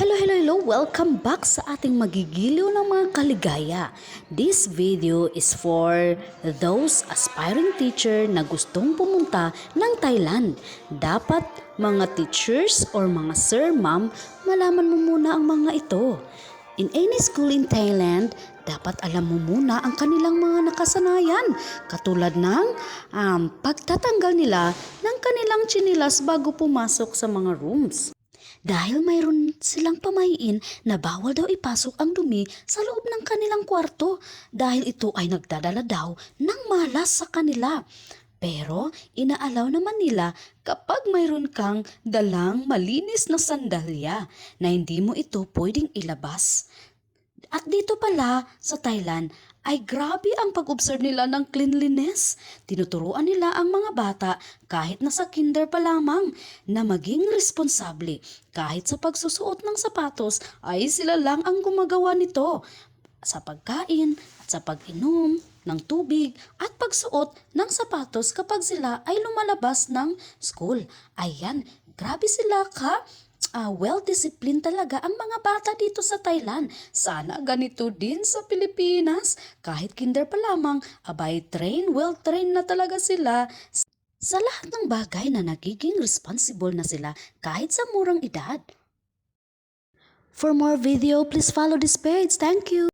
Hello, hello, hello! Welcome back sa ating magigiliw ng mga kaligaya. This video is for those aspiring teacher na gustong pumunta ng Thailand. Dapat mga teachers or mga sir, ma'am, malaman mo muna ang mga ito. In any school in Thailand, dapat alam mo muna ang kanilang mga nakasanayan, katulad ng um, pagtatanggal nila ng kanilang chinilas bago pumasok sa mga rooms. Dahil mayroon silang pamahiin na bawal daw ipasok ang dumi sa loob ng kanilang kwarto dahil ito ay nagdadala daw ng malas sa kanila. Pero inaalaw naman nila kapag mayroon kang dalang malinis na sandalya na hindi mo ito pwedeng ilabas. At dito pala sa Thailand ay grabe ang pag-observe nila ng cleanliness. Tinuturuan nila ang mga bata kahit nasa kinder pa lamang na maging responsable. Kahit sa pagsusuot ng sapatos ay sila lang ang gumagawa nito. Sa pagkain at sa pag-inom ng tubig at pagsuot ng sapatos kapag sila ay lumalabas ng school. Ayan, grabe sila ka ah, well-disciplined talaga ang mga bata dito sa Thailand. Sana ganito din sa Pilipinas. Kahit kinder pa lamang, abay train, well-trained na talaga sila sa lahat ng bagay na nagiging responsible na sila kahit sa murang edad. For more video, please follow this page. Thank you.